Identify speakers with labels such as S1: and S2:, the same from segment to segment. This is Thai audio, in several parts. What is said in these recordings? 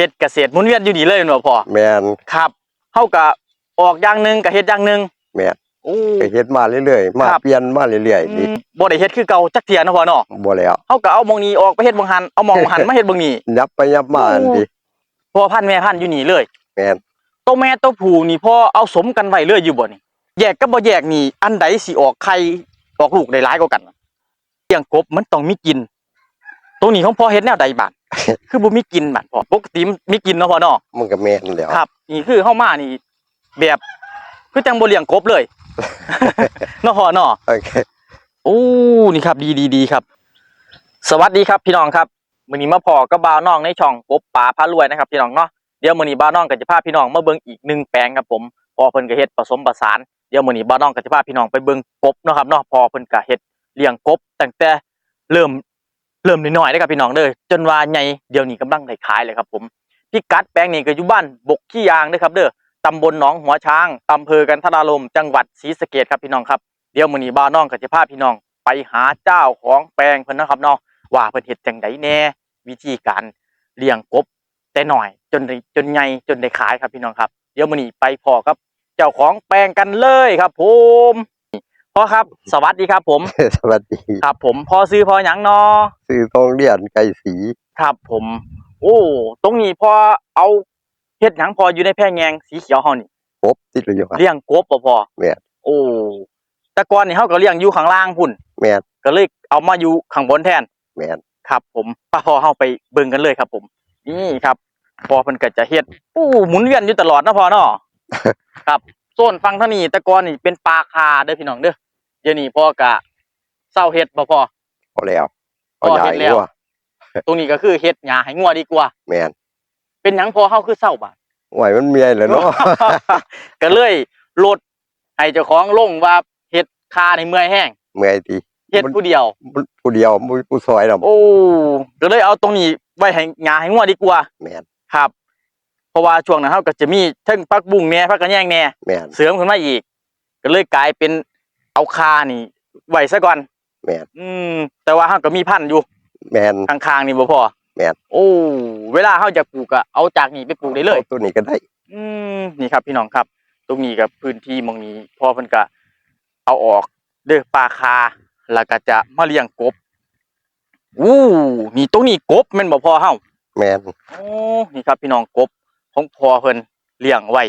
S1: ฮ็ดเกษตรหมุนเวียนอยู่นี่เลยแม่นบ่พ่อ
S2: แมน
S1: ครับเฮาก็ออกอย่างหนึงก็เฮ็ดอย่างหนึง
S2: แม่น
S1: โอ้
S2: ก็เฮ็ดมาเรื่อยๆ มา
S1: ครับ
S2: เปลี่ยนมาเรื่อยๆนี่
S1: บ่ได้เฮ็ดคือเก่าจักเที่ยเนาะพ่อเนาะ
S2: บ่แล้ว
S1: เฮาก็เอาหมองนี้ออกไปเฮ็ดบางหันเอาหมองหันมาเฮ็ดบางนี้
S2: ยับไปยับมาอันนี้
S1: พ่อพันธุ์แม่พันธุ์อยู่นี่เลย
S2: แม่น
S1: ตัวแม่ตัวผู้นี่พ่อเอาสมกันไว้เลยอยู่บ่นี่แยกกับบ่แยกนี่อันใดสิออกไข่ออกลูกได้หลายกว่ากันเลี้ยงกบมันต้องมีกิน ตัวนี้ของพ่อเฮ็ดแนวใดบาด คือบ่มีกินบาดพ่อปกติมีกินเนาะพ่อเนาะ
S2: มันก็แม่นแล้ว
S1: ครับ นี่คือเฮามานี่ แบบคือจังบ่เลี้ยงกบเลยเนาะพ่อเนาะ
S2: โอเค
S1: โอ้นี่ครับ ดีดีดีครับ สวัสดีครับพี่น้องครับมื้อนี้มาพอกับบ่าวน้องในช่องกบป่าพารวยนะครับ พี่น้องเนาะเดี๋ยวมื้อนี้บ่าวน้องก็จะพาพี่น้องมาเบิ่งอีกหนึ่งแปลงครับผมพอเพิ่นก็เฮ็ดผสมผสานเดี๋ยวมื้อนี้บ่าวน้องก็จะพาพี่น้องไปเบิ่งกบเนาะครับเนาะพอเพิ่นก็เฮ็ดเลี้ยงกบตั้งแต่เริ่ม เริ่มน้อยๆเลยครับพี่น้องเด้อจนว่าใหญ่เดี๋ยวนี้กำลังได้ขายเลยครับผมพิกัดแปลงนี้ก็อยู่บ้านบกขี้ยางเด้อครับเด้อตำบลหนองหัวช้างอำเภอกันทรารมจังหวัดศรีสะเกษครับพี่น้องครับเดี๋ยวมื้อนี้บ่าวน้องก็จะพาพี่น้อง ไปหาเจ้าของแปลงเพิ่นนะครับเนาะว่าเพิ่นเฮ็ดจังไดแน่วิธีการเลี้ยงกบแต่หน่อยจนจนใหญ่จนได้ขายครับพี่น้องครับ เดี๋ยวมื้อนี้ไปพอกับ เจ้าของแปลงกันเลยครับผม พ่อครับ สวัสดีครับ ผม
S2: สวัสดี
S1: ครับ ผมพ่อซื้อพ่อหยังเนาะ
S2: ซื้อทองเลียนไก่สี
S1: ครับ ผม โอ้ ตรงนี้พอเอาเฮ็ดหยังพออยู่ในแพร่แงงสีเขียวเฮานี่
S2: กบติดอยู่ครับ
S1: เลี้ยงกบบ่พอ
S2: แม่น
S1: โอ้แต่ก่อนนี่เฮาก็เลี้ยงอยู่ข้างล่างพุ่น
S2: แม่น
S1: ก็เลยเอามาอยู่ข้างบนแทน
S2: แม่น
S1: ครับผมป้าพอเฮาไปเบิ่งกันเลยครับ ผม นี่ครับ พอเพิ่นก็จะเฮ็ดปู้หมุนเวียนอยู่ตลอดนะพอเนาะ ครับ โซนฟังเท่านี้แต่ก่อนนี่เป็นปลาคาเด้อพี่น้องเด้อเดี๋ยวนี้พ่อก็เศร้าเฮ็ดบ่พอ
S2: พอแล้ว
S1: พอเฮ็ดแล้ว
S2: งัว
S1: ตรงนี้ก็คือเฮ็ดหญ้าให้งัวดีกว่า
S2: แม่น
S1: เป็นหยังพอเฮาคือเศร้าบาด
S2: ไหวมันเมียแล้วเนาะ
S1: ก็เลยลดให้เจ้าของลงว่าเฮ็ดคาในเมื่อยแห้ง
S2: เมื่อยที
S1: เฮ็ดผู้เดียว
S2: ผู้เดียวบ่มีผู้ซอยดอก
S1: โอ้ก็เลยเอาตรงนี้ไว้ให้หญ้าให้งัวดีกว่า
S2: แม่น
S1: ครับ เพราะว่าช่วงนั้นเขาก็จะมีเทั้งพักบุ้งแหน่พักกระแยงแหน่
S2: แม่น
S1: เสริมขึ้นมาอีก ก็เลยกลายเป็นเอาคานี่ไว้ซะก่อน
S2: แม่น
S1: อืม แต่ว่าเขาก็มีพันธุ์อยู่
S2: แม่น
S1: ข้างๆนี่บ่พอ
S2: แม่น
S1: โอ้เวลาเขาจะปลูกก็เอาจากนี่ไปปลูกได้เลย
S2: อาตัวนี้ก็ได้
S1: อืมนี่ครับพี่น้องครับ ตรงนี้กับพื้นที่หมองนี้พอเพิ่นก็เอาออกเด้อปลาคาแล้วก็จะมาเลี้ยงกบอู้นี่ตรงนี้กบแม่นบ่พอเฮา
S2: แม่น
S1: โอ้นี่ครับพี่น้องกบ ของพ่อเพิ่นเลี้ยงไว้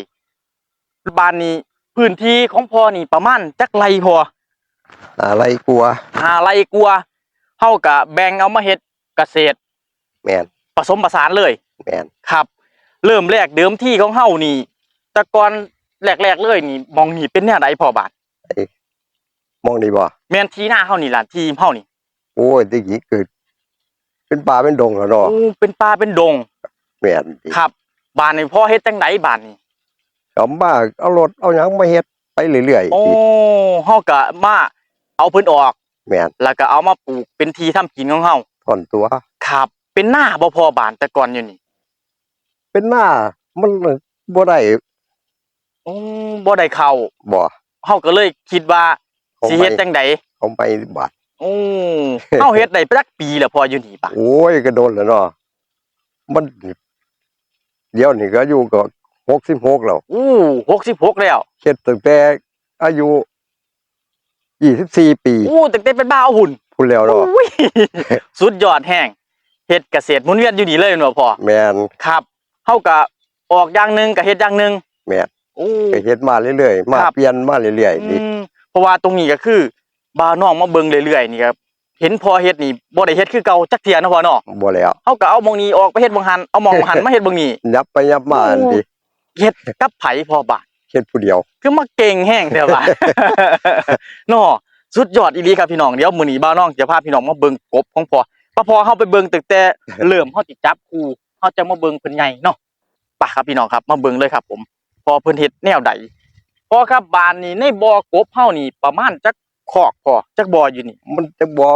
S1: บ้านนี้พื้นที่ของพ่อนี่ประมาณจักไรพอ
S2: อะไรกลัว
S1: หาไรกลัวเฮาก็แบ่งเอามาเฮ็ดเกษตร
S2: แม่น
S1: ผสมผสานเลย
S2: แม่น
S1: ครับ เริ่มแรกเดิมที่ของเฮานี่แต่ก่อนแรกๆเลยนี่มองนี่เป็นแนวใดพอบาด
S2: มองดีบ่
S1: แม่นที่หน้าเฮานี่ล่ะที่เฮานี่
S2: โอ้ยตะกี้เกิดเป็นป่าเป็นดงแล้วเนาะ
S1: โอ้เป็นป่าเป็นดง
S2: แม่นติ
S1: ครับ บ้านนี่พ่อเฮ็ดจังไดบ้านนี่
S2: เอามาเอารถเอาหยังมาเฮ็ดไปเรื่อย
S1: โอ้
S2: ๆติ
S1: เฮาก็มาเอาเพิ่นออก
S2: แม่น
S1: แล้วก็เอามาปลูกเป็นที่ทำกินของเฮา
S2: ถอนตัว
S1: ครับ เป็นหน้าบ่พอบานแต่ก่อนอยู่นี่
S2: เป็นหน้ามันบ่ได้
S1: อืมบ่ได้เข้า
S2: บ่
S1: เฮาก็เลยคิดว่า
S2: เอา
S1: สิ
S2: ไป
S1: เฮ็ดจังได
S2: เอาไปบาท
S1: โอ้เฮาเฮ็ดได้จักปีแล้วพออยู่นี่ปะ
S2: โอ้ยก็โดนแล้วเนาะมัน เดี๋ยวนี้ก็อายุก็66แล้ว
S1: อู้66แล้ว
S2: เฮ็ดตั้งแต่อายุ24ปี
S1: อู้ตั้งแต่เป็นบ้าวหุ่น
S2: พูดแล้วเนาะ
S1: อุ้ยสุดยอดแห้งเฮ็ดเกษตรหมุนเวียนอยู่นี่เลยแม่นบ่พอ
S2: แม่น
S1: ครับเฮาก็ออกอย่างหนึงก็เฮ็ดอย่างหนึง
S2: แม่น
S1: โอ้
S2: ก็เฮ็ดมาเรื่อยๆมา
S1: ครับ
S2: เปลี่ยนมาเรื่อยๆนี่
S1: อืมเพราะว่าตรงนี้ก็คือบ่าวน้องมาเบิ่งเรื่อยๆนี่ครับ เห็นพอเฮ็ดนี่บ่ได้เฮ็ดคือเก่าจักเที่ยเนาะพ่อเนาะ
S2: บ่แล้ว
S1: เฮาก็เอาหมองนี้ออกไปเฮ็ดบางหันเอาหมองหันมาเฮ็ดบางนี้
S2: ยับไปยับมาอันนี้
S1: เฮ็ดกับไผพอบาด
S2: เฮ็ดผู้เดียว
S1: คือมาเก่งแห้งเด้อบาดเนาะสุดยอดอีหลีครับพี่น้องเดี๋ยวมื้อนี้บ่าวน้องจะพาพี่น้องมาเบิ่งกบของพ่อพอพอเฮาไปเบิ่งตั้งแต่เริ่มเฮาสิจับคู่เฮาจะมาเบิ่งเพิ่นใหญ่เนาะไปครับพี่น้องครับมาเบิ่งเลยครับ ผม พอเพิ่นเฮ็ดแนวใดพอครับบ้านนี้ในบ่อกบเฮานี่ประมาณจัก คอกพอจักบ่ออยู่นี่
S2: มันจะบ่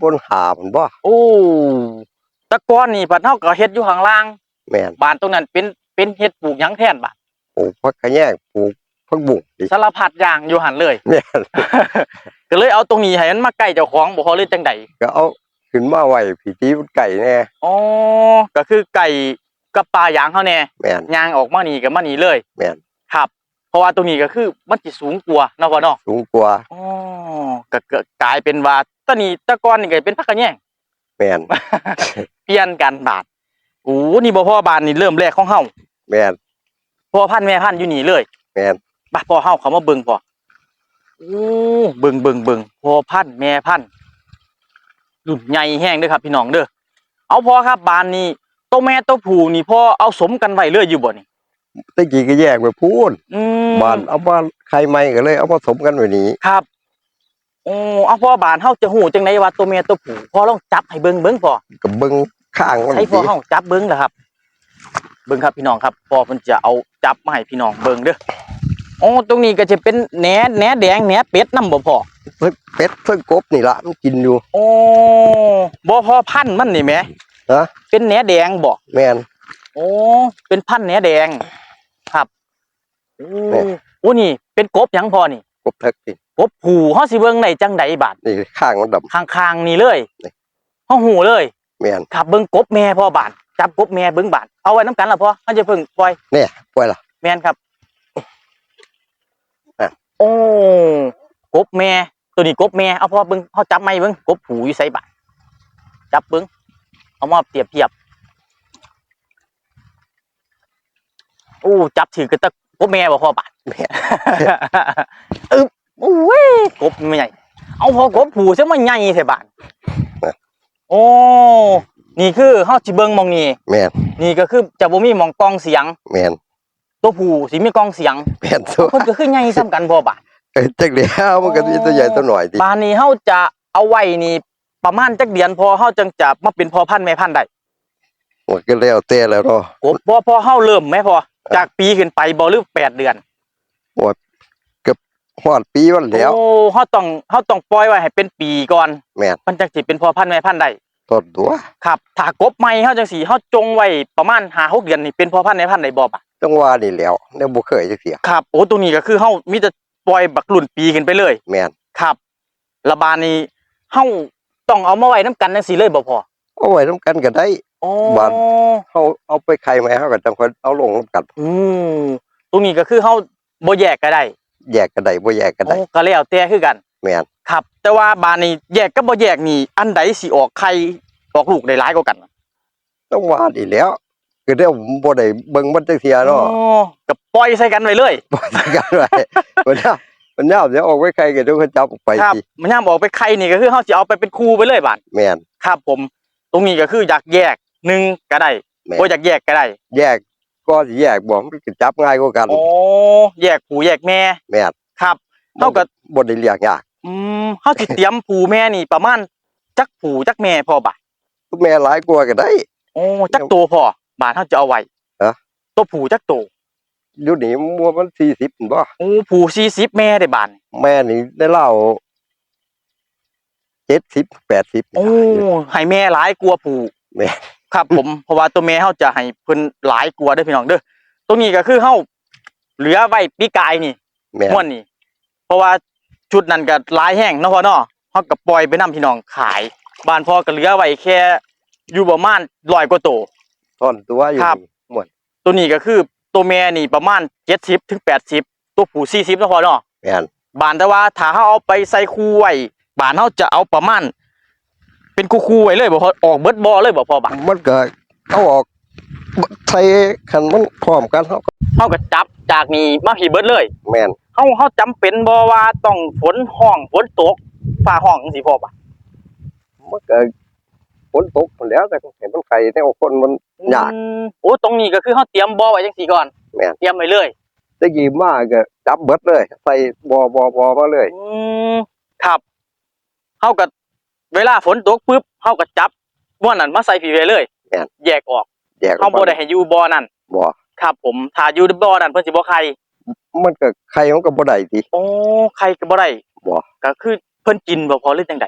S2: บนหามันบ่
S1: โอ้แตะกอนนี่พัดเฮาก็เฮ็ดอยู่ข้างล่าง
S2: แม่น
S1: บ้านตรงนั้นเป็นเป็นเฮ็ดปลูกหยังแทนบาด
S2: ปลูกผักขะแยงปลูกผักบุ้งนี่
S1: สารพัดอย่างอยู่หันเลย
S2: แม่น
S1: ก็เลยเอาตรงนี้ให้มันมาใกล้เจ้าของบ่พอเลยจังใด
S2: ก็เอาขึ้นมาไว้ผีตีมันไก่แน่
S1: อ๋อก็คือไก่กับปลาหยางเขาแน่
S2: แม่น
S1: ยางออกมานี่กับมานี่เลย
S2: แม่น
S1: ครับ เพราะว่าตรงนี้ก็คือมันสิสูงกว่าเนาะพ่อเนาะ
S2: สูงกว่า
S1: อ๋อก็ก็กลายเป็นว่าตอนนี้แตะกอนนี่ก็เป็นพักกันแย่ง
S2: แม่น
S1: เปลี่ยนกันบาทโอ้นี่บ่พ่อบานนี่เริ่มแรกของเฮา
S2: แม่น
S1: พ่อพันธุ์แม่พันธุ์อยู่นี่เลย
S2: แม่น
S1: บ่พ่อเฮาเขามาเบิ่งพ่อโอ้เบิ่งเบิ่งเบิ่งพ่อพันธุ์แม่พันธุ์รุ่นใหญ่แห้งเด้อครับพี่น้องเด้อเอาพ่อครับบานนี้ตัวแม่ตัวผู้นี่พ่อเอาสมกันไว้เลยอยู่บ่นี่
S2: ตะกี้ก็แยกไปพูน
S1: อืม
S2: บ้านเอามาใครไม่ก็เลย เอามาสมกันไว้นี้
S1: ครับโอ้เอาพ่อบานเฮาจะฮู้จังไดว่าตัวแม่ตัวผู้พ่อลองจับให้เบิ่งเบิ่งพ่อ
S2: กับเบิ้งข้างมัน
S1: ให้พ่อ
S2: สิ
S1: เฮาจับเบิ้งล่ะครับ เบิ้งครับพี่น้องครับพ่อเพิ่นจะเอาจับมาให้พี่น้องเบิ้งเด้อโอ้ตรงนี้ก็จะเป็นแหนแหนแดงแหนเป็ดนํบ่พ่อ
S2: เพิ่นเป็ดเพิ่นกบนี่ละมันกินอยู่
S1: โอ้บ่พอพันธุ์มันนี่แหม
S2: ฮะ
S1: เป็นแหนแดงบ่
S2: แม่น
S1: โอ้เป็นพันธุ์แหนแดงครับ โอ้
S2: แม่
S1: โอ้นี่ เป็นกบหยังพ่อนี่
S2: กบเทักนี่
S1: กบผูเฮาสิเบิ่งได้จังใดบาด
S2: นี่ข้างมันดำ
S1: ข้างๆนี่เลย
S2: นี่
S1: เฮาหูเลย
S2: แม่น
S1: ครับเบิ่งกบแม่พ่อบาดจับกบแม่เบิ่งบาดเอาไว้นํกันล่ะพ่อเฮาจะเพิ่งปล่อย
S2: เนี่ยปล่อยล่ะ
S1: แม่นครับ
S2: อะ
S1: โอ้กบแม่ตัวนี้กบแม่เอาพอเบิ้งเขาจับไม่เบิ้งกบผูอยู่ไสบาทจับเบิ้งเอามาเปรียบเทียบโอ้จับถือกันตะก บแม่บ่พอบาท
S2: แม่
S1: เออโอ้ยกบไม่ใหญ่ เอาพอกบผูซะมันใหญ่แท้บาทโอ้นี่คือเฮาสิเบิ่งหมองนี่
S2: แม่น
S1: นี่ก็คือจะบ่มีหมองกล้องเสียง
S2: แม่น
S1: ตัวผู้สิมีกล้องเสียง
S2: แม่นตัว
S1: เพิ่นก็คือใหญ่ซ้ำกันบ่บาด
S2: เอ้ยจักเดียวมันก็มีตัวใหญ่ตัวหน่อยดิ
S1: บานนี้เฮาจะเอาไว้นี่ประมาณจักเดือนพอเฮาจังจะมาเป็นพอพันธุ์แม่พันธุ์ได้
S2: มันก็แล้วแต่แล้วเนาะ
S1: กบพอพอเฮาเริ่มไหมพอ จากปีขึ้นไปบ่หรือแปดเดือน
S2: ฮอดปีวันแล้ว
S1: โอ้เฮาต้องเฮาต้องปล่อยไว้ให้เป็นปีก่อน
S2: แม่น
S1: มันจังสิเป็นพอพันธุ์แม่พันธุ์ได้
S2: ต้นตัว
S1: ครับถ้ากบใหม่เฮาจังสิเฮาจงไว้ประมาณ5 6เดือนนี่เป็นพอพันธุ์แม่พันธุ์ได้บ่ปะ
S2: จังว่านี่แหล้วเนี่ยบ่เคยจักเสีย
S1: ครับโอ้ตรงนี้ก็คือเฮามีแต่ปล่อยบักรุ่นปีขึ้นไปเลย
S2: แม่น
S1: ครับระบานนี้เฮาต้องเอามาไว้นํกันจังซี่เลยบ่พอ
S2: เอาไว้นํกันก็ได้
S1: อ๋อ
S2: บ้านเฮาเอาไปไข่ไหมเฮาก็จังค่อยเอาลงนํกัน
S1: อืมตรงนี้ก็คือเฮาบ่แยกก็ได้
S2: แยกกันได้บ่แยกกันได้
S1: โอ้ก็แล้วแต่คือกัน
S2: แม่น
S1: ครับ แต่ว่าบานนี้แยกกับบ่แยกนี่อันใดสิออกไข่ออกลูกได้หลายกว่ากัน
S2: จังว่านี่แหล้ว คือเดี๋ยวผมบ่ได้เบิ่งมันจักเสียเนาะ
S1: อ๋อก็ปล่อยใส่กันไว้เลย
S2: ปล่อยกันไว้มันยามมันยามเดี๋ยวออกไว้ไข่ก็เดี๋ยวเขาจับออกไป
S1: ครับ
S2: สิ
S1: มันย่ามออกไปไข่นี่ก็คือเฮาสิเอาไปเป็นคู่ไปเลยบาน
S2: แม่น
S1: ครับ ผม ตรงนี้ก็คืออยากแยก หนึ่งก็ได้
S2: แม่น
S1: บ่อยากแยกก็ได้
S2: แยกก็สิแยกบ่มันก็จับง่ายกว่ากัน
S1: โอ้แยกผู้แยกแม่
S2: แม่น
S1: ครับเท่ากับ
S2: บ่ได้เรียกยาก
S1: อืมเฮาสิเตรียมผู้แม่นี่ประมาณจักผู้จักแม่พอบาท
S2: แม่หลายกว่าก็ได้
S1: โอ้จักโตพอบาทเฮาจะเอาไว้
S2: ฮะ
S1: ตัวผู้จักโต
S2: อยู่นี่มัวมัน40พุ่นบ่
S1: โอ้ผู้40แม่ได้บาน
S2: แม่นี่ได้เล่า70 80
S1: โอ้ให้แม่หลายกลัวาผู้
S2: แม่
S1: ครับผมเพราะว่าตัวแม่เฮาจะให้เพิ่นหลายกลัวาเด้อพี่น้องเด้อตรงนี้ก็คือเฮาเหลือไว้ปีกายนี่
S2: แม่น
S1: ม่วนนี่ เพราะว่าชุดนั้นก็หลายแห้งเนาะพ่อเนาะเฮาก็ปล่อยไปนํพี่น้องขาย บ้านพ่อก็เหลือไว้แค่ อยู่ประมาณ100กว่าโตว
S2: ท่อนตัวอยู่
S1: ครับ
S2: นี่ม่วน
S1: ตัวนี้ก็คือตัวแม่นี่ประมาณ70ถึง80 ตัวผู้40เนาะพ่อเนาะ
S2: แม่น
S1: บานแต่ว่าถ้าเฮาเอาไปใส่คู่ไว้บานเฮาจะเอาประมาณ เป็นคู่ๆไว้เลยบ่พอออกเบิดบ่เลยบ่พอบาน
S2: มันก็เอาออกใส่คันมันพร้อมกันเฮาก็
S1: เฮาก็จับจากนี่มาพี่เบิดเลย
S2: แม่น
S1: เฮาเฮาจำเป็นบ่ว่าต้องฝนห้องฝนตกฟ้าห้องจังซี่พอบาน
S2: มันก็ฝนตกพุ่นแล้วแต่เห็นมันไข่แนวคนมันยาก
S1: อืมโอ้ตรงนี้ก็คือเฮาเตรียมบ่อไว้จังซี่ก่อน
S2: แม่น
S1: เตรียมไว้เลย
S2: ตะกี้มาก็จับเบิดเลย ใส่บ่บ่บ่มาเลย
S1: อืมครับเฮาก็ เวลาฝนตกปุ๊บเฮาก็จับบ่อนั้นมาใส่พี่ไว้เลย
S2: แม่น
S1: แยกออก
S2: แยกอ
S1: เฮา
S2: อก
S1: บ่ได้ให้อยู่บ่อนั้น
S2: บ่
S1: ครับผมถ้าอยู่ในบ่อนั้นเพิ่นสิบ่ใคร
S2: มันก็ไข่มันก็บ่ได้ติ
S1: โอ้ใครก็บ่ได้
S2: บ่
S1: ก็คือเพิ่นกินบ่พอหรือจังได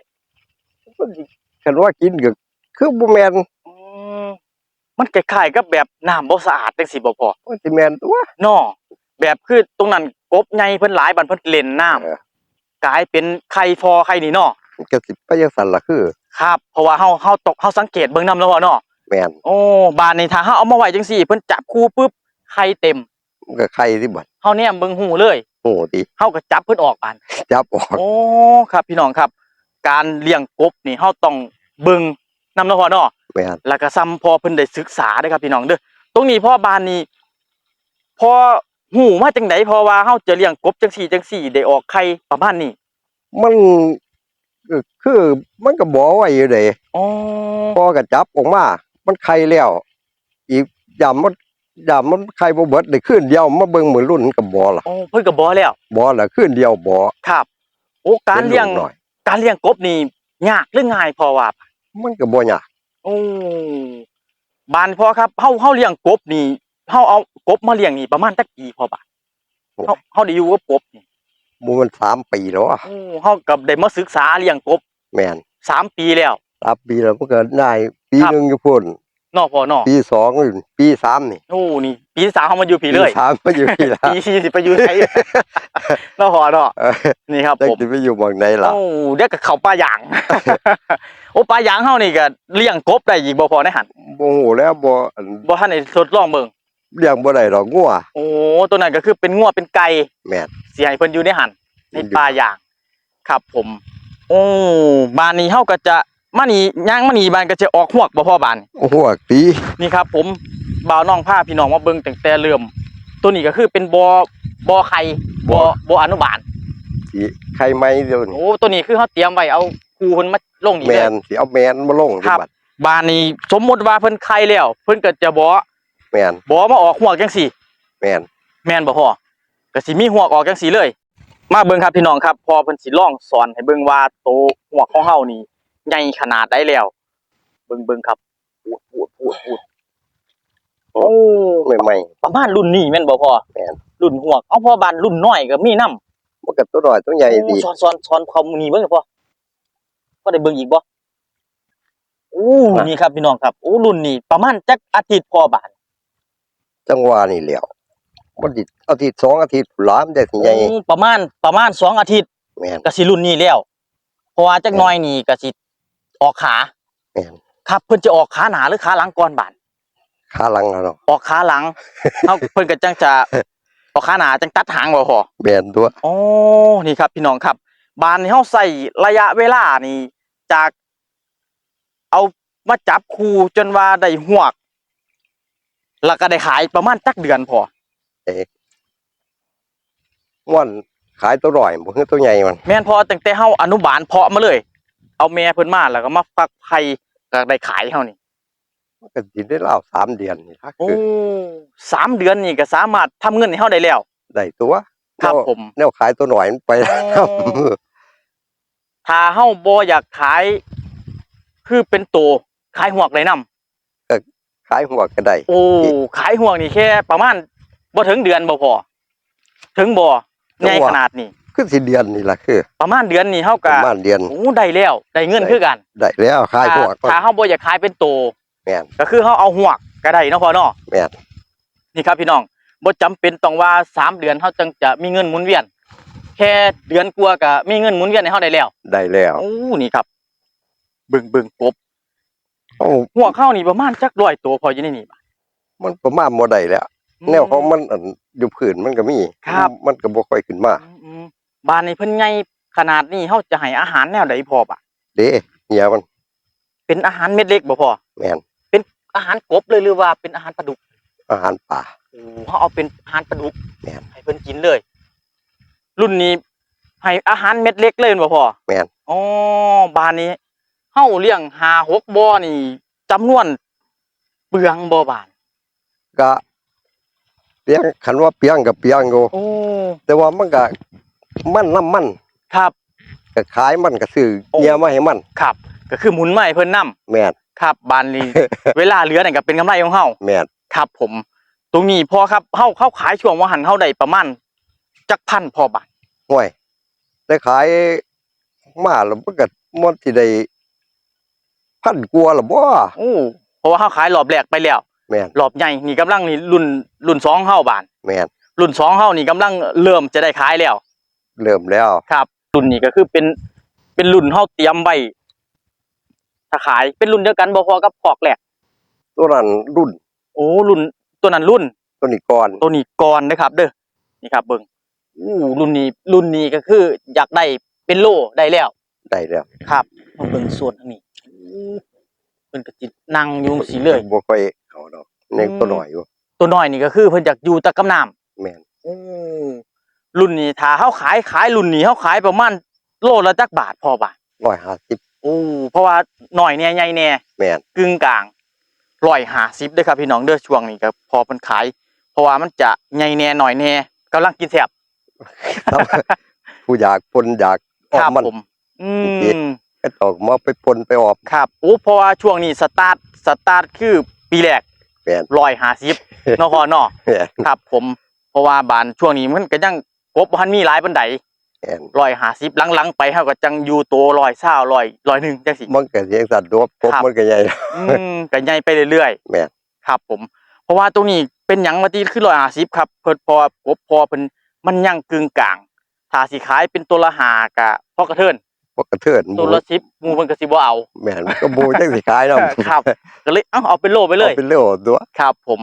S2: คันว่ากินก็คือบ่แม่น
S1: อืมมันคล้ายๆกับแบบน้ำบ่สะอาดจังซี่บ่พอ
S2: มันสิแม่นตัว
S1: เนาะแบบคือตรงนั้นกบใหญ่เพิ่นหลายบัดเพิ่นเล่นน้ำ
S2: เออ
S1: กลายเป็นไข่ฟอไข่นี่เนาะ
S2: มันก็สิไปจังซั่นล่ะคือ
S1: ครับเพราะว่าเฮาเฮาตกเฮาสังเกตเบิ่งนำแล้วพ่อเนาะ
S2: แม่น
S1: โอ้บานนี้ถ้าเฮาเอามาไว้จังซี่เพิ่นจับคู่ปุ๊บไข่เต็ม
S2: มันก็ไข่ที่บัด
S1: เฮาแนมเบิ่งหูเลย
S2: โอ้ติ
S1: เฮาก็จับเพิ่นออกบาน
S2: จับออก
S1: โอ้ครับพี่น้องครับ การเลี้ยงกบนี่เฮาต้องเบิ่งนำแล้วพอเนาะ
S2: แม่น
S1: แล้วก็ซ้ำพอเพิ่นได้ศึกษาเด้อครับพี่น้องเด้อตรงนี้พ่อบานนี้พอหูมาจังไดเพราะว่าเฮาจะเลี้ยงกบจังซี่จังซี่ได้ออกไข่ประมาณนี้
S2: มัน คือมันก็บ่ไว้อยู่เด้
S1: อ๋อ
S2: พอก็จับออกมา มันไข่แล้ว อีกยามมันยามมันไข่บ่เบิดได้คืนเดียวมาเบิ่งมื้อรุ่นก็บ่ล่ะ
S1: โอ้เพิ่นก็บ่แล้ว
S2: บ่ล่ะคืนเดียวบ่
S1: ครับ โอ้การเลี้ยง
S2: ป็นลูกน้อย
S1: การเลี้ยงกบนี่ยากหรือง่ายพอว่า
S2: มันก็บ่ยาก
S1: โอ้บานพอครับเฮาเฮาเลี้ยงกบนี่เฮาเอากบมาเลี้ยงนี่ประมาณจักปีพอบาทเฮาเฮาได้อยู่กับกบนี่
S2: บ่มันสามปีแล้วอะ
S1: โอ้เฮากับได้มาศึกษาเลี้ยงกบ
S2: แม่น
S1: สามปีแล้ว
S2: สามปีแล้วมันก็ได้ปี
S1: ครับ
S2: หนึงอยู่พุ่น
S1: เนอพอเนอ
S2: ปีสองอยู่ปีสามนี่
S1: โอ้นี่ปีสามเฮามาอยู่ผีเลย
S2: ปีสามมาอยู่ปีละ
S1: ปีสี่สิไปอยู่ไหนเนอพอเนอ
S2: เออ
S1: นี่ครับ
S2: จัก
S1: ผม
S2: สิไปอยู่หม่องใดล่ะ
S1: โอ้เดี๋ยวก็เข้าป่าหยาง โอ้ป่าหยางเฮานี่ก็เลี้ยงกบได้อีกบ่พอในหัน
S2: บ่ฮู้แล้วบ่อัน
S1: บ่ทันได้ทดลองเบิ่ง
S2: เลี้ยงบ่ได้ดอกงัว
S1: โอ้ตัวนั้นก็คือเป็นงัวเป็นไก่
S2: แม่น
S1: สิให้เพิ่นอยู่ในหันในป่าอย่าง ครับผม โอ้บ้านนี้เฮาก็จะมานี่ย่างมานี่บ้านก็จะออกหวกบ่พอบ้าน
S2: หัวตี
S1: นี่ครับผมบ่าวน้องพาพี่น้องมาเบิ่งตั้งแต่เริ่ม ตัวนี้ก็คือเป็นบ่อบ่อไข่บ่อบ่ออนุบาล
S2: สิไข่ไหม้เดี๋ยวนี้
S1: โอ้ตัวนี้คือเฮาเตรียมไว้เอาครูเพิ่นมาลงนี่
S2: แม่
S1: เลย
S2: นสิเอาแมนมาลง
S1: ค
S2: ที่
S1: รับ
S2: บัด
S1: บ้านนี้สมมุติว่าเพิ่นไข่แล้ว เพิ่นก็จะบ่อ
S2: แม่น
S1: บ่อมาออกหวกจังซี่
S2: แม่น
S1: แม่นบ่พ่อก็สิมีหวกออกจังสีเลย มาเบิ่งครับพี่น้องครับพอเพิ่นสิลองสอนให้เบิ่งว่าโตหวกของเฮานี่ใหญ่ขนาดใดแล้ว เบิ่งเบิ่งครับพูดพูดพูดพูดโอ้
S2: ใหม่
S1: ประมาณรุ่นนี้แม่นบ่พ่อ
S2: แม่น
S1: รุ่นหวกเอาพ่อบานรุ่นน้อยก็มีนํ
S2: ๆมันก็ตัวน้อยตัวใหญ่ดี
S1: สอนสอนสอนความนี้เบิ่งพ่อพ่อได้เบิ่งอีกบ่โอ้นี่ครับพี่น้องครับโอ้รุ่นนี้ประมาณจักอาทิตย์พอบาน
S2: จังหวะนี่แหล้วมันสิอาทิตย์สองอาทิตย์หลามได้สิใหญ่
S1: อืมประมาณประมาณสองอาทิตย์
S2: แม่น
S1: ก็สิรุ่นนี้แล้วเพราะว่าจักหน้อยนี่ก็สิออกขา
S2: แม่น
S1: ครับเพิ่นจะออกขาหนาหรือขาหลังก่อนบาน
S2: ขาหลังแล้วเนาะ
S1: ออกขาหลัง เฮาเพิ่นก็จังจะออกขาหนาจังตัดหางบ่พอ
S2: แม่นตัว
S1: อ๋อ นี่ครับพี่น้องครับ บานนี้เฮาใส่ระยะเวลานี่จาก เอามาจับคูจนว่าได้หวก แล้วก็ได้ขายประมาณจักเดือนพอ
S2: ม่วนขายตัวน้อยบ่คือตัวใหญ่มัน
S1: แม่นพอตั้งแต่เฮาอนุบาลเพาะมาเลย เอาแม่เพิ่นมาแล้วก็มาฟักไข่ก็ได้ขายเฮานี่
S2: มันก็สิได้ราวสามเดือนนี่ล่ะ
S1: โอ้
S2: คือ
S1: สามเดือนนี่ก็สามารถทำเงินให้เฮาได้แล้ว
S2: ได้ตัว
S1: ครับ
S2: แนว
S1: ผม
S2: แนวขายตัวน้อยมันไปแล้ว
S1: อ๋อถ้าเฮาบ่อยากขาย คือเป็นตัวขายหวกเลยนํ
S2: ขายหัวก็ได้
S1: โอ้ขายหวกนี่แค่ ประมาณบ่ถึงเดือนบ่พอถึงบ่ใหญ่ขนาดนี้
S2: คือสิเดือนนี่ล่ะคือ
S1: ประมาณเดือนนี่เฮา
S2: ป
S1: ก็
S2: ระมาณเดือน
S1: โอ้ได้แล้วได้เงินคือกัน
S2: ได้แล้วขาย
S1: ถ้า
S2: หัวก็
S1: ถ้าเฮาบ่อยากขายเป็นตัว
S2: แม่น
S1: ก็คือเฮาเอาหวกก็ได้เนาะพ่อเนาะ
S2: แม่น
S1: นี่ครับพี่น้องบ่จำเป็นต้องว่าสามเดือนเฮาจึงจะมีเงินหมุนเวียน แค่เดือนกว่าก็มีเงินหมุนเวียนให้เฮาได้แล้ว
S2: ได้แล้ว
S1: โอ้นี่ครับเบิ่งเบิ่งกบ
S2: เอ้า
S1: หัวเข้านี่ประมาณจักร้อยตัวพออยู่ในนี่บ่ะ
S2: มันประมาณบ่ได้แล้ว แนวของมันอันอยู่พื้นมันก็มี
S1: ครับ
S2: มันก็บ่ค่อยขึ้นมา
S1: อืมอืมบ้านนี้เพิ่นใหญ่ขนาดนี้เฮาจะให้อาหารแนวใดพอบ่ะ
S2: เด้เหียมัน
S1: เป็นอาหารเม็ดเล็กบ่พอ
S2: แม่น
S1: เป็นอาหารกบเลยหรือว่าเป็นอาหารปลาดุก
S2: อาหารป่า
S1: โอ้เฮาเอาเป็นอาหารปลาดุก
S2: แม่น
S1: ให้เพิ่นกินเลย รุ่นนี้ให้อาหารเม็ดเล็กเลยแม่นบ่พอ
S2: แม่น
S1: อ๋อบ้านนี้ เฮาเลี้ยง5 6บ่อนี่จำนวนเปลืองบ่บาน
S2: ก็เปียงคันว่าเปียงกับเปียงอยู่
S1: โอ้
S2: แต่ว่ามันก็มันน้ำมัน
S1: ครับ
S2: ก็ขายมันก็ซื้อ
S1: โอ้
S2: เหียมาให้มัน
S1: ครับ ก็คือหมุนมาให้เพิ่นนํ
S2: แม่น
S1: ครับบานนี้ เวลาเหลือนี่ก็เป็นกำไรของเฮา
S2: แม่น
S1: ครับ ผม ตรงนี้พอครับเฮาเข้าขายช่วงว่าหันเฮาได้ประมาณจักพันพอบาท
S2: ห้วยได้ขายมาแล้วมันก็มันสิได้ พันกว่าล่ะบ่
S1: โอ้เพราะว่าเฮาขายรอบแรกไปแล้ว
S2: แม่น
S1: รอบใหญ่นี่กำลังนี่รุ่นรุ่นสองเฮาบาน
S2: แม่น
S1: รุ่นสองเฮานี่กำลังเริ่มจะได้ขายแล้ว
S2: เริ่มแล้ว
S1: ครับรุ่นนี้ก็คือเป็นเป็นรุ่นเฮาเตรียมไว้ถ้าขายเป็นรุ่นเดียวกันบ่พอกับคอกแหลก
S2: ตัวนั้นรุ่น
S1: โอ้รุ่นตัวนั้นรุ่น
S2: ตัวนี้ก่อน
S1: ตัวนี้ก่อนนะครับ เด้อนี่ครับเบิ่งอู้รุ่นนี้รุ่นนี้ก็คือ อยากได้เป็นโลได้แล้ว
S2: ได้แล้ว
S1: ครับมาเบิ่งส่วนทางนี้อู้ เพิ่นก็จินั่งอยู่สีเลย
S2: บ่ค่อยเขาดอกใน
S1: อืม
S2: ตัวหน่อยอยู่
S1: ตัวน้อยนี่ก็คือเพิ่นอยากอยู่แตะกำน้ำ
S2: แม่น
S1: โอ้รุ่นนี้ถ้าเฮาขายขายรุ่นนี้เฮาขายประมาณโลละจักบาทพอบาท
S2: 150
S1: โอ้เพราะว่าหน่อยแน่ใหญ่แน่
S2: แม่น
S1: กึ่งกลาง150เด้อครับพี่น้องเด้อช่วงนี้ก็พอเพิ่นขาย เพราะว่ามันจะใหญ่แน่หน่อยแน่กำลังกินแซ่บ
S2: ครับ ผู้อยากปนอยากออ
S1: ค
S2: ก
S1: รับ
S2: มัน
S1: ผม อื
S2: เด็ด
S1: ม
S2: ก็ออกมาไปปนไปออก
S1: ครับโอ้เพราะว่าช่วงนี้สตาร์ทสตาร์ทคือปีแรก
S2: แม่น
S1: 150เนาะพอเนาะ
S2: แม่น
S1: ครับ ผม เพราะว่าบานช่วงนี้มันก็ยังกบบ่ทันมีหลายปานใด
S2: แม่น
S1: 150หลังๆไปเฮาก็จังอยู่โต120 100 101จังซี่
S2: มันก็เสียงสัตว์ตัวปบ
S1: ครับ
S2: มันก็ใหญ่
S1: อืมก็ใหญ่ไปเรื่อย
S2: แม่น
S1: ๆครับ ผม เพราะว่าตรงนี้เป็นหยังว่าที่คือ150ครับ เพิ่นเพอกบพอเพิ่นมันยังกึ่งกลางถ้าสิขายเป็นตัวละ5ก็พอกระเทิน
S2: พวกกระเทินห
S1: ตัวละ10หมู่เพิ่นก็สิบ่เอา
S2: แม่นก็บูจังสิขายนำ
S1: ครับก็เลยเอ้าเอาเป็นโลไปเลย
S2: เป็นเรื่องตัว
S1: ครับผม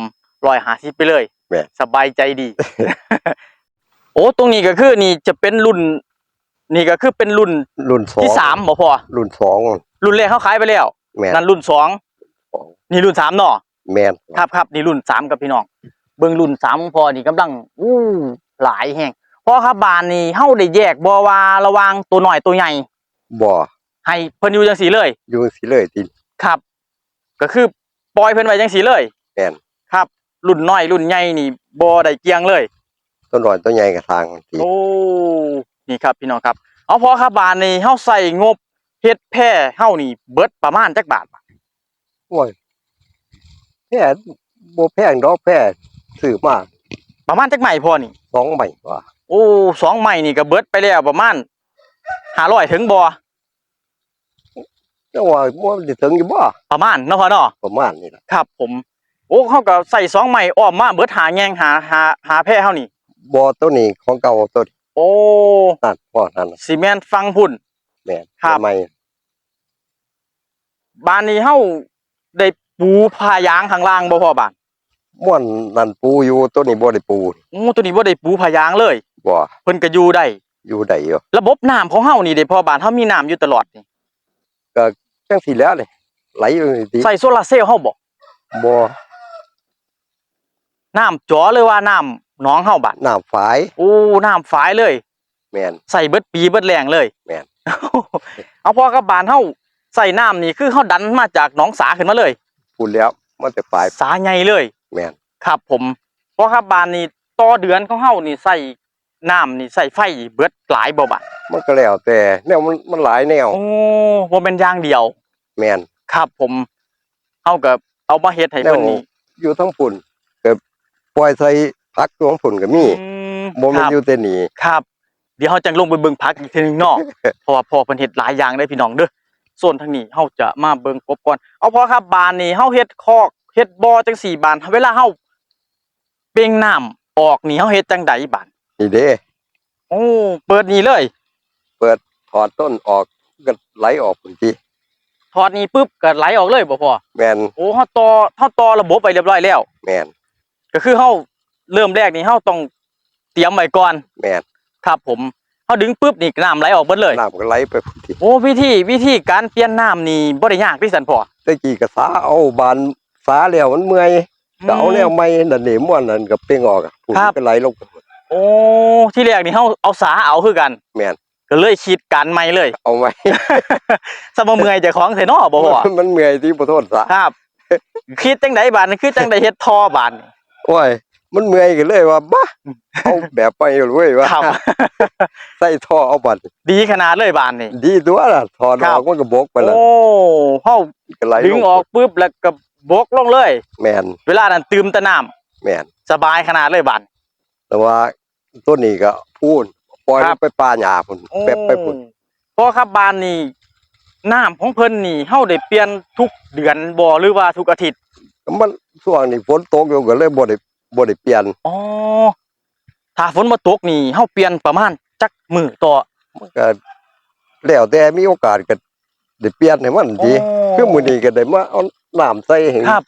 S1: 150ไปเลย
S2: แหม่
S1: สบายใจดี โอ้ตรงนี้ก็คือนี่จะเป็นรุ่น นี่ก็คือเป็นรุ่น
S2: รุ่นสอง
S1: ที่สามบ่พอ
S2: รุ่นสอง
S1: รุ่นแรกเขาขายไปแล้ว
S2: แม่น
S1: นั่นรุ่นสอง
S2: สอง
S1: นี่รุ่นสามเนาะ
S2: แม่น
S1: ครับครับนี่รุ่นสามกับพี่น้องเบิ่งรุ่นสามของพอนี่กำลังอู้หลายแห่งเพราะครับบานนี่เฮาได้แยกบ่ว่าระหว่างตัวน้อยตัวใหญ่
S2: บ่
S1: ให้เพิ่นอยู่จังสีเลย
S2: อยู่สิเลยที
S1: ครับ ก็คือปล่อยเพิ่นไว้จังสีเลย
S2: แม่น
S1: ครับ รุ่นน้อยรุ่นใหญ่นี่บ่ได้เกี่ยงเลย
S2: ตัวน้อยตัวใหญ่ก็ทางที
S1: โอ้ นี่ครับพี่น้องครับ เอาพอครับบานนี่เฮาใส่งบเฮ็ดแพร่เฮานี่เบิดประมาณจักบาท
S2: โอ้ยแพร่บ่แพงดอกแพร่ซื้อมา
S1: ประมาณจักใหม่พอนี่
S2: สองใบว่า
S1: โอ้สองใหม่นี่ก็เบิดไปแล้วประมาณ 500ถึงบ่
S2: แต่ว่าบ่ได้ถึงอยู่บ่
S1: ประมาณเนาะพ่อเนาะ
S2: ประมาณนี้ล่ะ
S1: ครับ ผม โอ้เฮาก็ใส่สองใหม่อ้อมมาเบิดหาแยงหาหาหาแพร่เฮานี่
S2: บ่ตัวนี้ของเก่าตัวนี้
S1: โอ้
S2: นั่นพ่อนั่นน่ะ
S1: ซีเมนต์ฟังพุ่น
S2: แม่น
S1: ครับ
S2: ใหม่
S1: บ้านนี้เฮาได้ปูผ้ายางข้างล่างบ่พอบาน
S2: ม่วนนั่นปูอยู่ตัวนี้บ่ได้ปู
S1: โอ้ตัวนี้บ่ได้ปูผ้ายางเลย
S2: บ่
S1: เพิ่นก็อยู่ได้
S2: อยู่ได้อยู่
S1: ระบบน้ำของเฮานี่เด้พอบานเฮามีน้ำอยู่ตลอดนี่
S2: จังสิแล้วเลยไหลอยู่นี่ติ
S1: ใส่โซลาร์เซลล์เฮาบ่
S2: บ่
S1: น้ำจ๋อเลยว่าน้ำหนองเฮาบาด
S2: น้ำฝาย
S1: โอ้น้ำฝายเลย
S2: แม่น
S1: ใส่เบิดปีเบิดแรงเลย
S2: แม่น
S1: เอาพอกับบานเฮาใส่น้ำนี่คือเฮาดันมาจากหนองสาขึ้นมาเลย
S2: พูดแล้วมันแต่ฝาย
S1: สาใหญ่เลย
S2: แม่น
S1: ครับ ผมเพราะครับบานนี่ต่อเดือนของเฮานี่ใส่ น้ำนี่ใส่ไฟเบิดหลายบ่บาด
S2: มันก็แล้วแต่แนวมันมันหลายแนว
S1: โอ้บ่เป็นอย่างเดียว
S2: แม่น
S1: ครับผมเฮาก็เอามาเฮ็ดให้เพิ่นนี่
S2: อยู่ทั้งฝุ่นก็ปล่อยใส่พักตัวของฝุ่นก็มี
S1: อืม
S2: บ่แม่
S1: คนรับ
S2: อยู่แต่นี่
S1: ครับ เดี๋ยวเฮาจังลงไปเบิ่งพักอีกทีหนึงเนาะ เพราะว่าพ่อเพิ่นเฮ็ดหลายอย่างเด้อพี่น้องเด้อส่วนทางนี้เฮาจะมาเบิ่งกบก่อน เอาพอครับบานนี่เฮาเฮ็ดคอกเฮ็ดบ่อจังสี่บาน เวลาเฮาเป่งน้ำออกนี่เฮาเฮ็ดจังใดบาน
S2: นี่เด้
S1: โอ้เปิดนี่เลย
S2: ถอดต้นออกก็ไหลออกพุ่นติ
S1: ถอดนี่ปุ๊บก็ไหลออกเลยบ่พ่อ
S2: แม่น
S1: โอ้เฮาต่อเฮาต่อระบบไปเรียบร้อยแล้ว
S2: แม่น
S1: ก็คือเฮาเริ่มแรกนี่เฮาต้องเตรียมไว้ก่อน
S2: แม่น
S1: ครับผมเฮาดึงปุ๊บนี่น้ำไหลออกเบิดเลย
S2: น้ำก็ไหลไปพุ่นติ
S1: โอ้วิธีวิธีการเปลี่ยนน้ำนี่บ่ได้ยากที่สันพ่อ
S2: แตะกี้ก็สาเอาบานสาแล้วมันเมื่อยก็เอาแนวใหม่นั่นนี่ม่วนนั่นก็เป่งออกอะพุ่น
S1: ครับ
S2: ก็ไหลลงไป
S1: โอ้ที่แรกนี่เฮาเอาสาเอาคือกัน
S2: แม่น
S1: ก็เลยคิดการใหม่เลย
S2: เอาไว้
S1: สมเมื่อยเจ้าของเสยเนาะบ่พ่อ
S2: มันเมื่อยที่บ่โทษซะ
S1: ครับ คิดจังไดบาดนี่คือจังไดเฮ็ดท่อบาดนี่
S2: โอ้ยมันเมื่อยกันเลยว่าบ้าเอาแบบไปเลยเว้ยว่า
S1: ครับ
S2: ใส่ท่อเอาบัตร
S1: ดีขนาดเลยบาดนี่
S2: ดีตัวล่ะถอด
S1: ครั
S2: อบอกมันก็บกไปแล้ว
S1: โอ้เฮา
S2: ก็ไหล
S1: ดึงออกปุ๊บแล้วก็บกลงเลย
S2: แมน
S1: เวลานั้นตื่มแตะน้ำ
S2: แมน
S1: สบายขนาดเลยบาด
S2: แต่ว่า ต้นนี้ก็พูนปล่อย
S1: ครั
S2: มั
S1: บ
S2: นไปปลาหญ้าพุ่นแป๊บไปพุ่น
S1: เพราะครับบานนี่น้ำของเพิ่นนี่เฮาได้เปลี่ยนทุกเดือนบ่หรือว่าทุกอาทิตย์
S2: มันช่วงนี้ฝนตกอยู่ก็เลยบ่ได้บ่ได้เปลี่ยน
S1: อ๋อถ้าฝนมาตกนี่เฮาเปลี่ยนประมาณจักมื้อต่อ
S2: มันก็แล้วแต่มีโอกาสก็ได้เปลี่ยนให้มันดี
S1: โคื
S2: อมื้อนี้ก็ได้มาเอาน้ำใส่ให้
S1: ครับ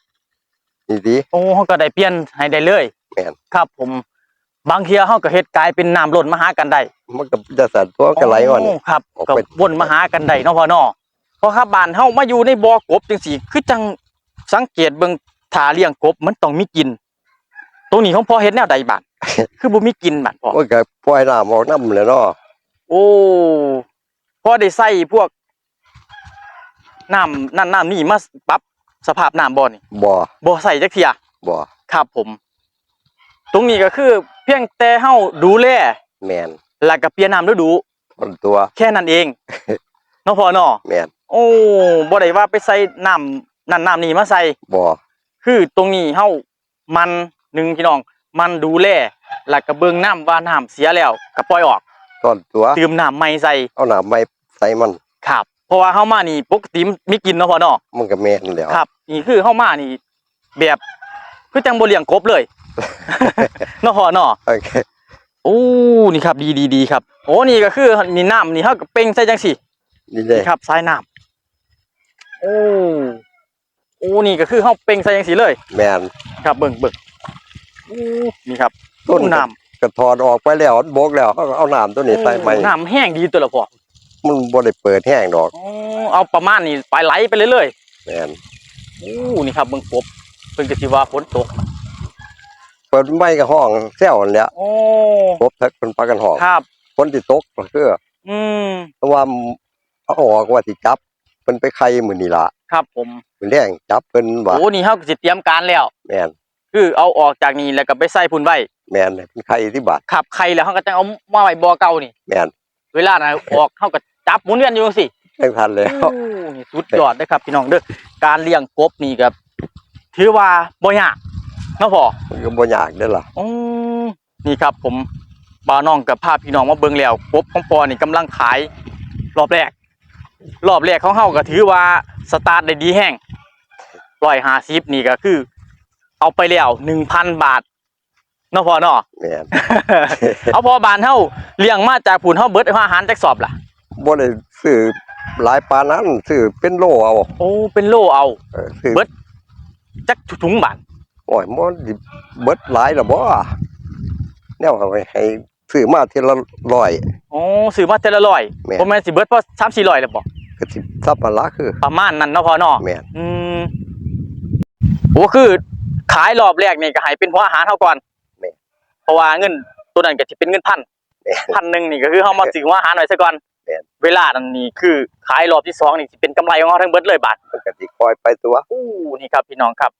S2: นี่ดี
S1: โอ้เขาก็ได้เปลี่ยนให้ได้เลย
S2: แม่น
S1: ครับผม บางเทียเขาก็เฮ็ดกลายเป็นน้ำล้นมาหากันได้
S2: มันก็จะสั่นตัวก็ไหลอ่อน
S1: โครับ
S2: ออก
S1: ก็
S2: ไป
S1: วนมาหากันได้เนาะพ่อเนาะเพราะครับบ้านเฮามาอยู่ในบ่อกบจังซี่คือจังสังเกตเบิ่งถ้าเลี้ยงกบมันต้องมีกิน ตรงนี้ของพ่อเฮ็ดแนวใดบาด คือบ่มีกินบาดพ่อ
S2: มันก็ปล่อยน้ำออกน้ำเลยเนาะ
S1: โอ้พ่อได้ใส่พวกน้ำนั่นน้ำนี่มาปรับสภาพน้ำบ่นี่
S2: บ่
S1: บ่ใส่จักเที่ย
S2: บ่
S1: ครับผม ตรงนี้ก็คือ เพียงแต่เฮาดูแล
S2: แม่น
S1: แล้วก็เปลี่ยนน้ำฤดู
S2: ทนตัว
S1: แค่นั้นเองเนาะพ่อเนาะ
S2: แม่น
S1: โอ้บ่ได้ว่าไปใส่น้ำนั่นน้ำนี่มาใส่
S2: บ่
S1: คือตรงนี้เฮามันหนึ่งพี่น้อง มันดูแลแล้วก็เบิ่งน้ำว่าน้ำเสียแล้วก็ปล่อยออก
S2: ทนตัว
S1: เติมน้ำใหม่ใส่
S2: เอาน้ำไม่ใส่มัน
S1: ครับเพราะว่าเฮามานี่ปกติมีกินเนาะพ่อเนาะ
S2: มันก็แม่นแล้ว
S1: ครับ นี่คือเฮามานี่ แบบคือจังบ่เลี้ยงกบเลย เนาะพ่อเนาะ
S2: โอเค
S1: โอ้นี่ครับ ดีดีดีครับ โอ้นี่ก็คือนี่น้ำนี่เฮาก็เป่งใส่จังซี่
S2: นี่เลย
S1: นี่ครับสายน้ำโอ้โอ้นี่ก็คือเฮาเป่งใส่จังซี่เลย
S2: แม่น
S1: ครับเบิ่งเบิ่งโอ้นี่ครับ
S2: ต้น
S1: น้ำ
S2: ก็ถอดออกไปแล้วมันบกแล้วเขาก็เอาน้ำตัวนี้ใส่ใหม่
S1: โอ้น้ำแห้งดีตัวละพ่อ
S2: มันบ่ได้เปิดแห้งดอก
S1: โอ้เอาประมาณนี้ไปไหลไปเรื่อย
S2: แม่น
S1: ๆโอ้นี่ครับเบิ่งกบเพิ่นก็สิว่าฝนตก
S2: เปิดไม่ก็ห้องแซวนั่นแหล้ว
S1: โอ้
S2: พบทักเป็นพากันห้อง
S1: ครับ
S2: คนที่ตกก็คือ
S1: อืม
S2: เพราะว่าเอาออกว่าสิจับเพิ่นไปไข่มื้อนี้ล่ะ
S1: ครับผม
S2: มื้อแรงจับเพิ่นว่า
S1: โอ้นี่เฮาก็สิเตรียมการแล้ว
S2: แม่น
S1: คือเอาออกจากนี่แล้วก็ไปใส่พุ่นไว้
S2: แม่นให้เพิ่นไข่ที่บาด
S1: ขับไข่แล้วเฮาก็จะเอามาไว้บ่อเก่านี่
S2: แม่น
S1: เวลาน่ะออกเฮาก็จับหมุนเวียนอยู่จังซี่
S2: จังทันแล้ว
S1: โอ้นี่สุดยอดเด้อครับพี่น้องเด้อการเลี้ยงกบนี่ก็ถือว่าบ่ยากเนาะพ่อ
S2: มันก็บ่ยากเด้อล่ะ
S1: อืมนี่ครับผมบ่าวน้องกับภาพพี่น้องมาเบิ่งแล้วกบของพ่อนี่กำลังขาย รอบแรก รอบแรกของเฮาก็ถือว่าสตาร์ทได้ดีแห้ง150นี่ก็คือ เอาไปแล้ว1,000บาทเนาะพ่อเนาะ
S2: แม่น
S1: เอาพอบานเฮาเลี้ยงมาจากผุนเฮาเบิดอาหารจักสอบล่ะ
S2: บ่ได้ซื้อหลายปานนั้นซื้อเป็นโลเอา
S1: โอ้เป็นโลเอา
S2: เออซื้อ
S1: เบิดจักถุงบาท
S2: โอ้ยมันสิเบิดหลายแล้วบ่แนวเอาไว้ให้ซื้อมาทีละร้อย
S1: โอ้ซื้อมาแต่ละร้อย
S2: แม่น
S1: บ่แม่นสิเบิดพอ3-400แล้วบ่
S2: ก็สิซับมาละคือ
S1: ประมาณนั้นเนาะพ่อเนาะ
S2: แม่น
S1: อืมโอ้คือขายรอบแรกนี่ก็ให้เป็นหัวอาหารเฮาก่อน
S2: แม่น
S1: เพราะว่าเงินตัวนั้นก็สิเป็นเงินพัน
S2: แม่น
S1: พันหนึงนี่ก็คือเฮามาซื้อหัวอาหารไว้ซะก่อน
S2: แม่น
S1: เวลานั้นนี่คือขายรอบที่สองนี่สิเป็นกำไรของเฮาทั้งเบิดเลยบาท
S2: มันก็สิคอยไปตัว
S1: อู้นี่ครับพี่น้องครับ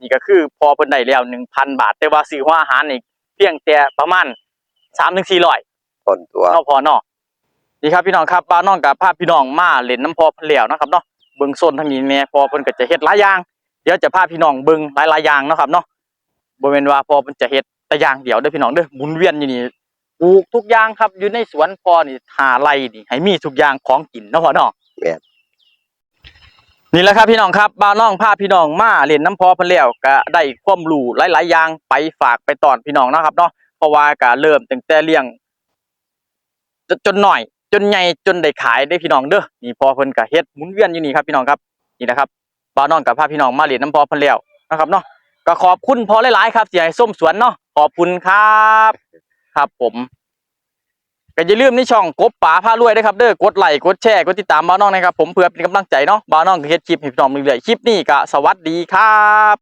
S1: นี่ก็คือพอเพิ่นได้แล้ว1,000บาท แต่ว่าซื้อหัวอาหารนี่เพียงแต่ประมาณ3-400
S2: ทนตัว
S1: เนาะพอเนาะนี่ครับพี่น้องครับบ้านน้องกับภาพพี่น้องมาเล่นน้ำพอเพิ่นแล้วเนาะครับเนาะเบิ่งโซนทางนี้แม่พอเพิ่นก็จะเฮ็ดหลายอย่าง เดี๋ยวจะพาพี่น้องเบิ่งหลายๆอย่างเนาะครับเนาะบ่แม่นว่าพอเพิ่นจะเฮ็ดแต่อย่างเดียวเด้อพี่น้องเด้อหมุนเวียนอยู่นี่ปลูกทุกอย่างครับอยู่ในสวนพอนี่หาไร่นี่ให้มีทุกอย่างของกินเนาะพ่อเนาะ
S2: แม่ นี่
S1: แหละครับพี่น้องครับบ้านน้องพาพี่น้องมาเล่นน้ำพอพิ่นแล้วก็ได้ความรู้หลาย ๆ อย่างไปฝากไปตอนพี่น้องนะครับเนาะเพราะว่าก็เริ่มตั้งแต่เลี้ยงจนจนหน่อย จนใหญ่จนได้ขายได้พี่น้องเด้อนี่พอเพิ่นก็เฮ็ดหมุนเวียนอยู่นี่ครับพี่น้องครับนี่นะครับบ่าน้องกับพาพี่น้องมาเล่นน้ำพอพิ่นแล้วนะครับเนาะก็ขอบคุณพอหลาย ๆ ครับที่ให้ส้มสวนเนาะขอบคุณครับ ครับผม ก็อย่าลืมในช่องกบป๋าผ้ารวยด้วยครับเด้อกดไลค์กดแชร์กดติดตามบ้าน้องนะครับผมเพื่อเป็นกำลังใจเนาะบ้าน้องก็เฮ็ดคลิปให้พี่น้องเรื่อยๆคลิปนี้ก็สวัสดีครับ